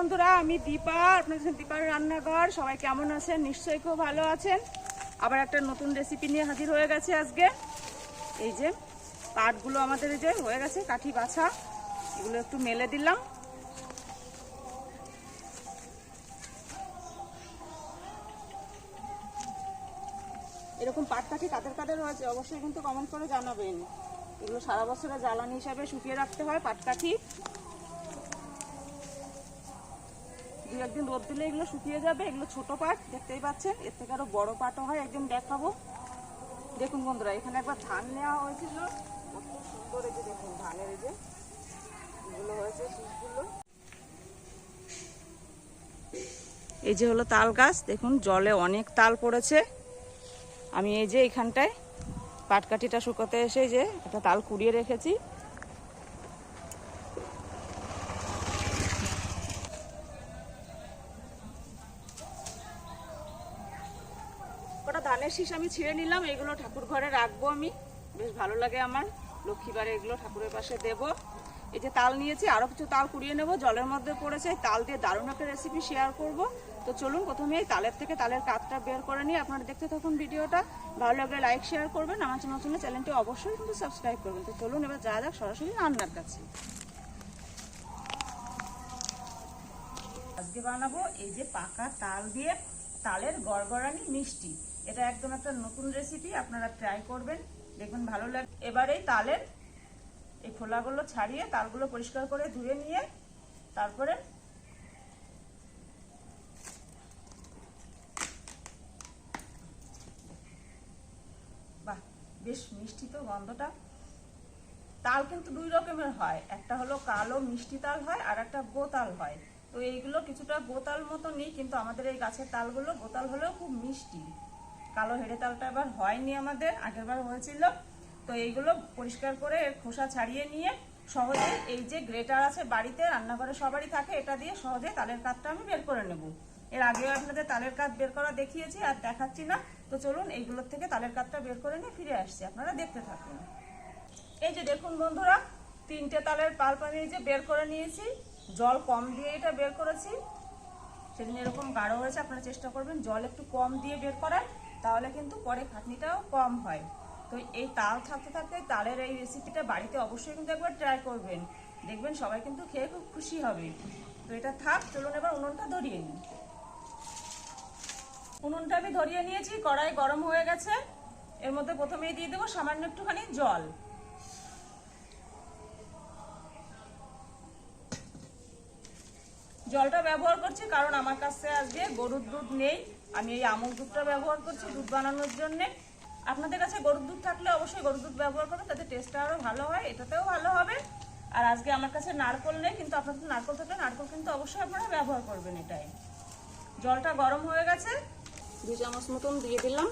বন্ধুরা, আমি দীপা আপনাদের সাথে দীপার রান্নাঘর। সবাই কেমন আছেন? নিশ্চয়ই খুব ভালো আছেন। আবার একটা নতুন রেসিপি নিয়ে হাজির হয়ে গেছে আজকে। এই যে পাটগুলো আমাদের এই যে হয়ে গেছে, কাঠি বাছা। এগুলো একটু মেলে দিলাম। এরকম পাট কাঠি কাদের কাদের হয়েছে, অবশ্যই কিন্তু কমেন্ট করে জানাবেন। এগুলো সারা বছরের জ্বালানি হিসাবে শুকিয়ে রাখতে হয় পাট কাঠি দু একদিন রোদ দিলে এগুলো শুকিয়ে যাবে, এগুলো ছোট পাট, দেখতেই পাচ্ছেন। এর থেকে আরও বড় পাটও হয়, একদিন দেখাবো। দেখুন বন্ধুরা, এখানে একবার ধান নেওয়া হয়েছিল। সুন্দর এই যে দেখুন ধানের এই যে এগুলো হয়েছে এই যে হলো তাল গাছ, দেখুন জলে অনেক তাল পড়েছে। আমি এই যে এখানটায় পাটকাঠিটা শুকোতে এসে যে একটা তাল কুড়িয়ে রেখেছি। ধানের শীষ আমি ছিঁড়ে নিলাম, এগুলো ঠাকুর ঘরে রাখব আমি। বেশ ভালো লাগে আমার। লক্ষ্মীবারে এগুলো ঠাকুরের পাশে দেব। এই যে তাল নিয়েছি আরও কিছু তাল কুড়িয়ে নেব। জলের মধ্যে পড়েছে তাল দিয়ে দারুণ একটা রেসিপি শেয়ার করব। তো চলুন প্রথমে এই তালের থেকে তালের কাঠটা বের করে নিয়ে আপনারা দেখতে থাকুন ভিডিওটা। ভালো লাগলে লাইক শেয়ার করবেন। আমার চ্যানেল নতুন চ্যানেলটি অবশ্যই কিন্তু সাবস্ক্রাইব করবেন। তো চলুন এবার যা যাক সরাসরি রান্নার কাছে। আজকে বানাবো এই যে পাকা তাল দিয়ে তালের গড়গড়ানি মিষ্টি। এটা একদম একটা নতুন রেসিপি আপনারা ট্রাই করবেন, দেখবেন ভালো লাগে, এবারে তালের এই খোলাগুলো ছাড়িয়ে তালগুলো পরিষ্কার করে ধুয়ে নিয়ে তারপরে বাহ, বেশ মিষ্টি তো গন্ধটা। তাল কিন্তু দুই রকমের হয়, একটা হলো কালো মিষ্টি তাল হয় আর একটা গোতাল হয়। তো এইগুলো কিছুটা গোতাল মতো নেই কিন্তু আমাদের এই গাছের তালগুলো গোতাল হলেও খুব মিষ্টি। কালো হেড়ে তালটা এবার হয়নি আমাদের আগের বার হয়েছিল। তো এইগুলো পরিষ্কার করে খোসা ছাড়িয়ে নিয়ে সহজে এই যে গ্রেটার আছে বাড়িতে, রান্নাঘরে সবারই থাকে, এটা দিয়ে সহজে তালের কাঠটা আমি বের করে নেব। এর আগেও আপনাদের তালের কাঠ বের করা দেখিয়েছি, আর দেখাচ্ছি না। তো চলুন এইগুলোর থেকে তালের কাঠটা বের করে নিয়ে ফিরে আসছি, আপনারা দেখতে থাকুন। এই যে দেখুন বন্ধুরা, তিনটে তালের পাল্প আমি যে বের করে নিয়েছি। জল কম দিয়ে এটা বের করেছি। সেদিন এরকম গাঢ় হয়েছে, আপনারা চেষ্টা করবেন জল একটু কম দিয়ে বের করার। তাহলে কিন্তু পরে খাটনিটাও কম হয়। তো এই তাল থাকতে থাকতে তালের এই রেসিপিটা বাড়িতে অবশ্যই কিন্তু একবার ট্রাই করবেন। দেখবেন সবাই কিন্তু খেয়ে খুব খুশি হবে। তো এটা থাক, চলুন এবার উনুনটা ধরিয়ে নিই। উনুনটা আমি ধরিয়ে নিয়েছি, কড়াই গরম হয়ে গেছে। এর মধ্যে প্রথমেই দিয়ে দেবো সামান্য একটুখানি জল। জলটা ব্যবহার করছি কারণ আমার কাছে আজকে গরুর দুধ নেই। আমি এই আমুল দুধটা ব্যবহার করছি, দুধ বানানোর জন্যে। আপনাদের কাছে গরুর দুধ থাকলে অবশ্যই গরুর দুধ ব্যবহার করবেন, তাতে টেস্টটা আরও ভালো হয়, এটাতেও ভালো হবে। আর আজকে আমার কাছে নারকল নেই, কিন্তু আপনাদের নারকল থাকলে নারকল কিন্তু অবশ্যই আপনারা ব্যবহার করবেন এটাই। জলটা গরম হয়ে গেছে। দু চামচ মতন দিয়ে দিলাম।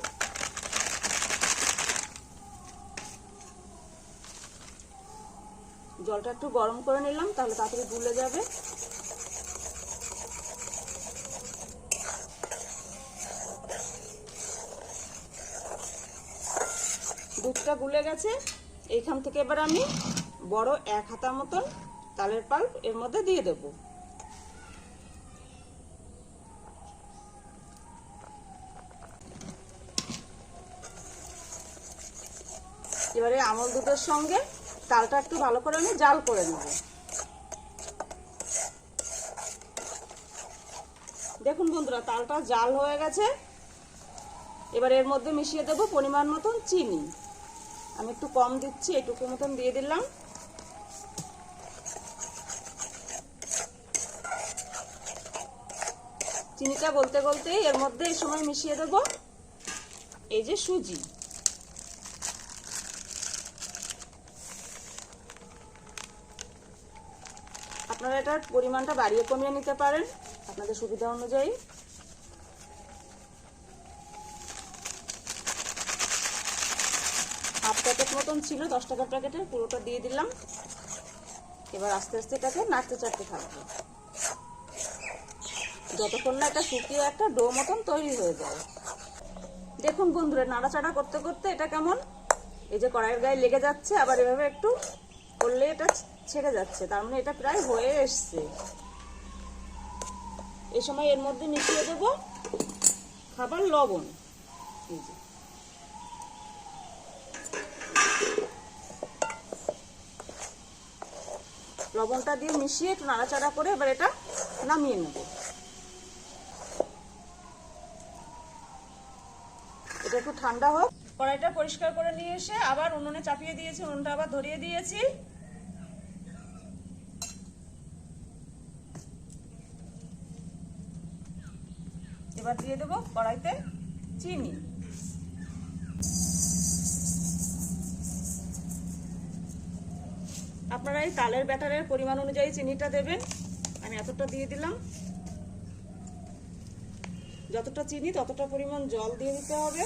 জলটা একটু গরম করে নিলাম, তাহলে তাড়াতাড়ি গুলে যাবে। দুধটা গুলে গেছে। এইখান থেকে এবার আমি বড় এক হাতা মতন তালের পাল্প এর মধ্যে দিয়ে দেব। এবারে আমল দুধের সঙ্গে তালটা একটু ভালো করে আমি জাল করে নেব। দেখুন বন্ধুরা, তালটা জাল হয়ে গেছে। এবার এর মধ্যে মিশিয়ে দেবো পরিমাণ মতন চিনি। আমি একটু কম দিচ্ছি, এটুকু মতন দিয়ে দিলাম। চিনিটা বলতে বলতে এর মধ্যে এই সময় মিশিয়ে দেব। এই যে সুজি। আপনারা এটার পরিমাণটা বাড়িয়ে কমিয়ে নিতে পারেন, আপনাদের সুবিধা অনুযায়ী। হাফ প্যাকেট মতন ছিল, দশ টাকার প্যাকেটের, পুরোটা দিয়ে দিলাম। এবার আস্তে আস্তে এটাকে নাড়তে চাড়তে থাকব। যতক্ষণ না এটা শুকিয়ে একটা ডো মতন তৈরি হয়ে যায়। দেখুন বন্ধুরা, নাড়াচাড়া করতে করতে এটা কেমন? এই যে কড়াইয়ের গায়ে লেগে যাচ্ছে, আবার এভাবে একটু করলে এটা ছেড়ে যাচ্ছে। তার মানে এটা প্রায় হয়ে এসছে। এই সময় এর মধ্যে মিশিয়ে দেব খাবার লবণ। এই যে। লবণটা দিয়ে মিশিয়ে একটু নাড়াচাড়া করে এবার এটা নামিয়ে নেব। এটা একটু ঠান্ডা হোক। কড়াইটা পরিষ্কার করে নিয়ে এসে আবার উনুনে চাপিয়ে দিয়েছি, উনুনটা আবার ধরিয়ে দিয়েছি। এবার দিয়ে দেবো কড়াইতে চিনি। আপনারা এই তালের ব্যাটারের পরিমাণ অনুযায়ী চিনিটা দেবেন। আমি এতটা দিয়ে দিলাম। যতটা চিনি, ততটা পরিমাণ জল দিয়ে দিতে হবে।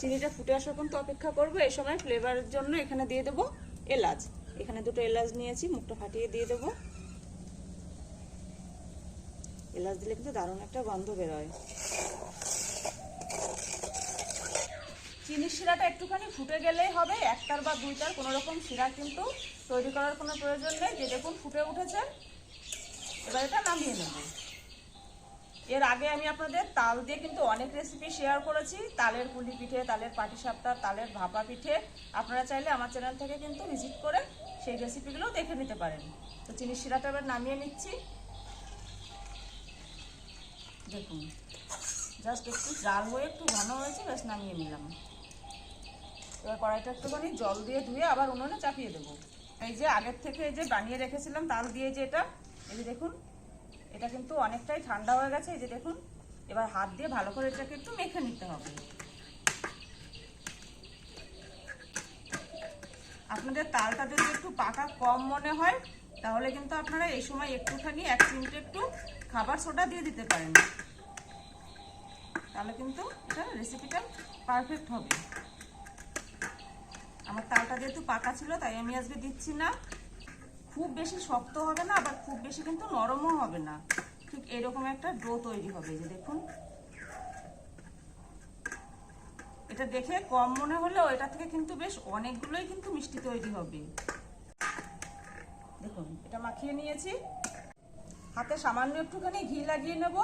চিনিটা ফুটে আসা কিন্তু অপেক্ষা করব। এই সময় ফ্লেভারের জন্য এখানে দিয়ে দেবো এলাচ। এখানে দুটো এলাচ নিয়েছি, মুখটা ফাটিয়ে দিয়ে দেবো। এলাচ দিলে কিন্তু দারুণ একটা গন্ধ বেরোয়। চিনির শিরাটা একটুখানি ফুটে গেলেই হবে, একটার বা দুইটার কোনো রকম শিরা কিন্তু তৈরি করার কোনো প্রয়োজন নেই। যে দেখুন ফুটে উঠেছে, এবার এটা নামিয়ে নেব। এর আগে আমি আপনাদের তাল দিয়ে কিন্তু অনেক রেসিপি শেয়ার করেছি। তালের পুলি পিঠে, তালের পাটিসাপটা, তালের ভাপা পিঠে। আপনারা চাইলে আমার চ্যানেল থেকে কিন্তু ভিজিট করে সেই রেসিপিগুলো দেখে নিতে পারেন। তো চিনির শিরাটা এবার নামিয়ে নিচ্ছি। দেখুন জাস্ট একটু জাল হয়ে একটু ঘন হয়েছে বেশ নামিয়ে নিলাম। এবার কড়াইটা একটুখানি জল দিয়ে ধুয়ে আবার উনুনে চাপিয়ে দেবো। এই যে আগের থেকে এই যে বানিয়ে রেখেছিলাম, তাল দিয়ে যে এটা, এই যে দেখুন, এটা কিন্তু অনেকটাই ঠান্ডা হয়ে গেছে, এই যে দেখুন, এবার হাত দিয়ে ভালো করে এটাকে একটু মেখে নিতে হবে। আপনাদের তালটা যদি একটু পাকা কম মনে হয়, তাহলে কিন্তু আপনারা এই সময় একটুখানি, এক চিমটে একটু খাবার সোডা দিয়ে দিতে পারেন। তাহলে কিন্তু এটা রেসিপিটা পারফেক্ট হবে। আমার তালটা যেহেতু পাকা ছিল, তাই আমি আজকে দিচ্ছি না। খুব বেশি শক্ত হবে না, আবার খুব বেশি কিন্তু নরমও হবে না। ঠিক এরকম একটা ডো তৈরি হবে যে দেখুন। এটা দেখে কম মনে হলেও এটা থেকে কিন্তু বেশ অনেকগুলোই কিন্তু মিষ্টি তৈরি হবে। দেখুন, এটা মাখিয়ে নিয়েছি। হাতে সামান্য একটুখানি ঘি লাগিয়ে নেব।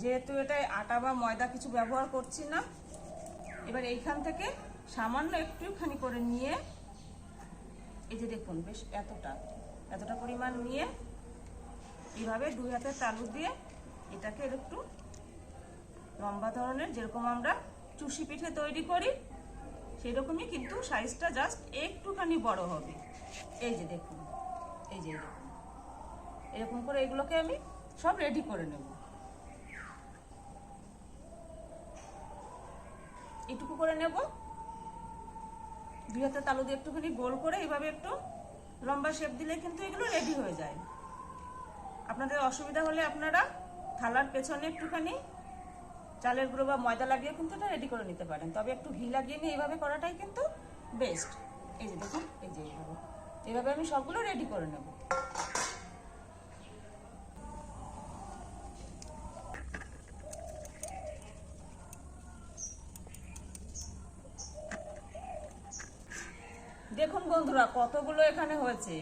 যেহেতু এটা আটা বা ময়দা কিছু ব্যবহার করছি না, এবার এইখান থেকে সামান্য একটুখানি করে নিয়ে, এই যে দেখুন বেশ এতটা এতটা পরিমাণ নিয়ে এইভাবে দুই হাতে তালু দিয়ে এটাকে একটু লম্বা ধরনের যেরকম আমরা চুষি পিঠে তৈরি করি সেই রকমই কিন্তু সাইজটা জাস্ট একটুখানি বড় হবে। এই যে দেখুন, এই যে দেখুন এরকম করে এগুলোকে আমি সব রেডি করে নেব। এটুকু করে নেব। দুই হাতে তালু দিয়ে একটুখানি গোল করে এইভাবে একটু লম্বা শেপ দিলে কিন্তু এগুলো রেডি হয়ে যায়। আপনাদের অসুবিধা হলে আপনারা থালার পেছনে একটুখানি চালের গুঁড়ো বা ময়দা লাগিয়ে কিন্তু এটা রেডি করে নিতে পারেন। তবে একটু ঘি লাগিয়ে নিয়ে এইভাবে করাটাই কিন্তু বেস্ট এই যে দেখুন, এই যে এইভাবে। এইভাবে আমি সবগুলো রেডি করে নেব দেখুন বন্ধুরা কতগুলো এখানে হয়েছে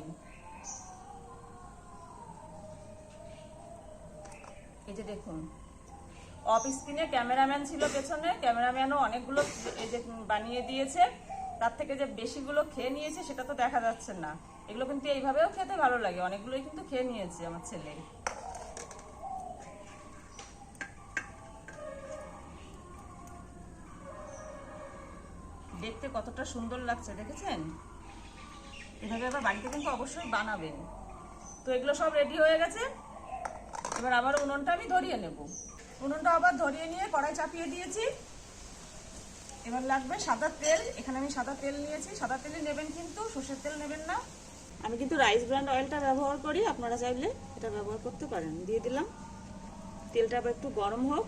এই যে দেখুন অফ স্ক্রিনে ক্যামেরাম্যান ছিল পেছনে ক্যামেরাম্যানও অনেকগুলো এই যে বানিয়ে দিয়েছে, তার থেকে যে বেশিগুলো খেয়ে নিয়েছে সেটা তো দেখা যাচ্ছে না। এগুলো কিন্তু এইভাবেও খেতে ভালো লাগে, অনেকগুলোই কিন্তু খেয়ে নিয়েছে আমার ছেলে। দেখতে কতটা সুন্দর লাগছে, দেখেছেন? এভাবে আবার বাড়িতে কিন্তু অবশ্যই বানাবেন। তো এগুলো সব রেডি হয়ে গেছে। এবার আবার উনুনটা আমি ধরিয়ে নেব। উনুনটা আবার ধরিয়ে নিয়ে কড়াই চাপিয়ে দিয়েছি। এবার লাগবে সাদা তেল। এখানে আমি সাদা তেল নিয়েছি। সাদা তেলই নেবেন কিন্তু সর্ষের তেল নেবেন না। আমি কিন্তু রাইস ব্র্যান্ড অয়েলটা ব্যবহার করি। আপনারা চাইলে এটা ব্যবহার করতে পারেন। দিয়ে দিলাম। তেলটা আবার একটু গরম হোক।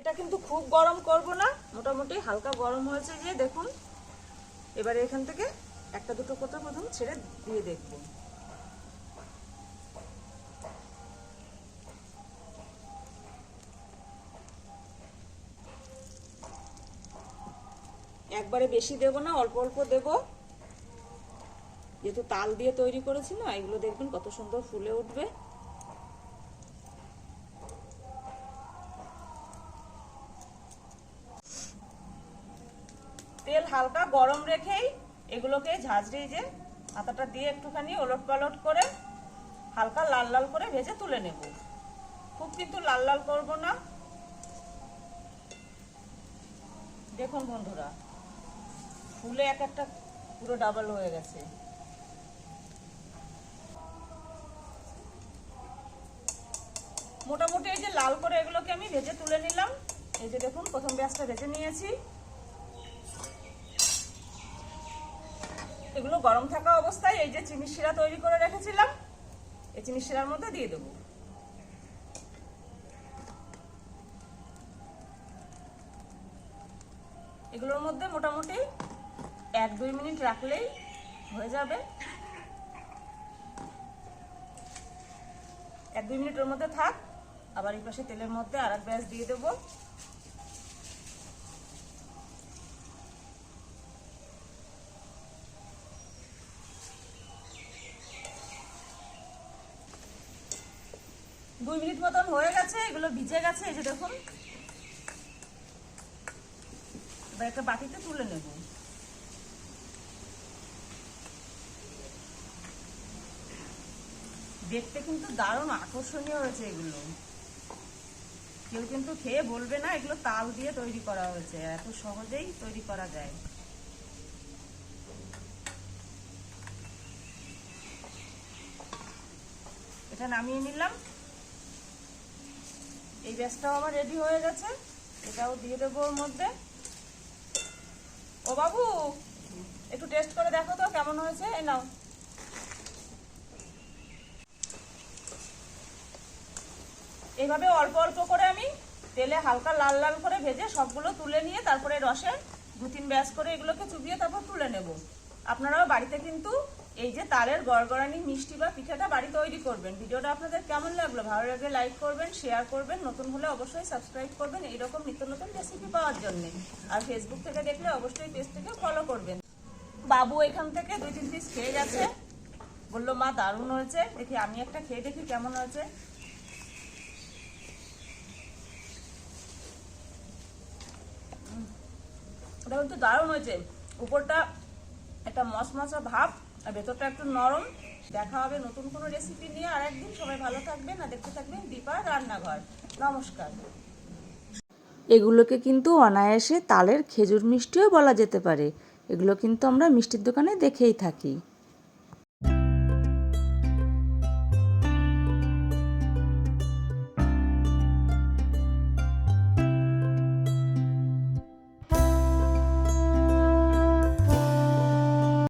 এটা কিন্তু খুব গরম করব না। মোটামুটি হালকা গরম হয়েছে যে দেখুন। এবারে এখান থেকে একটা দুটো কথা প্রথম ছেড়ে দিয়ে দেখব। একবারে বেশি দেব না, অল্প অল্প দেব। যেহেতু তাল দিয়ে তৈরি করেছি না, এগুলো দেখবেন কত সুন্দর ফুলে উঠবে। তেল হালকা গরম রেখেই এগুলোকে ঝাঁঝরি যে আটাটা দিয়ে একটুখানি ওলট পালট করে হালকা লাল লাল করে ভেজে তুলে নেব। খুব কিন্তু লাল লাল করব না। দেখুন বন্ধুরা, ফুলে এক একটা পুরো ডাবল হয়ে গেছে। মোটামুটি এই যে লাল করে এগুলোকে আমি ভেজে তুলে নিলাম। এই যে দেখুন, প্রথম ব্যাসটা ভেজে নিয়েছি। এগুলো গরম থাকা অবস্থায় এই যে চিনি শিরা তৈরি করে রেখেছিলাম, এই চিনি শিরার মধ্যে দিয়ে দেবো। এগুলোর মধ্যে মোটামুটি এক দুই মিনিট রাখলেই হয়ে যাবে। এক দুই মিনিটের মধ্যে থাক, আবার এই পাশে তেলের মধ্যে আর এক দিয়ে দেবো। দুই মিনিট মতন হয়ে গেছে, এগুলো ভিজে গেছে যে দেখুন। এবার একটা বাটিতে তুলে নেব। দেখতে কিন্তু দারুণ আকর্ষণীয় হয়েছে এগুলো। কেউ কিন্তু খেয়ে বলবে না, এগুলো তাল দিয়ে তৈরি করা হয়েছে এত সহজেই তৈরি করা যায়। এটা নামিয়ে নিলাম। এই ব্যাসটাও আমার রেডি হয়ে গেছে। এটাও দিয়ে দেবো ওর মধ্যে। ও বাবু, একটু টেস্ট করে দেখো তো কেমন হয়েছে। এ নাও। এইভাবে অল্প অল্প করে আমি তেলে হালকা লাল লাল করে ভেজে সবগুলো তুলে নিয়ে তারপরে রসে দু তিন ব্যাস করে এগুলোকে চুবিয়ে তারপর তুলে নেব। আপনারাও বাড়িতে কিন্তু এই যে তালের গড়গড়ানি, মিষ্টি বা পিঠাটা বাড়ি তৈরি করবেন। ভিডিওটা আপনাদের কেমন লাগল? ভালো লাগলে লাইক করবেন শেয়ার করবেন, নতুন হলে অবশ্যই সাবস্ক্রাইব করবেন এইরকম নিত্য নতুন রেসিপি পাওয়ার জন্য। আর ফেসবুক থেকে দেখলে অবশ্যই পেজটাকে ফলো করবেন। বাবু এখান থেকে দুই, তিন পিস খেয়ে গেছে। বলল, মা, দারুণ হয়েছে। দেখি আমি একটা খেয়ে দেখি কেমন হয়েছে। এটা কিন্তু দারুণ হয়েছে। উপরটা একটা মশমশা ভাব। আর ভেতরটা একটু নরম। দেখা হবে নতুন কোনো রেসিপি নিয়ে। আর একদিন সবাই ভালো থাকবেন আর দেখতে থাকবেন দীপার রান্নাঘর। নমস্কার। এগুলোকে কিন্তু অনায়াসে তালের খেজুর মিষ্টিও বলা যেতে পারে। এগুলো কিন্তু আমরা মিষ্টির দোকানে দেখেই থাকি।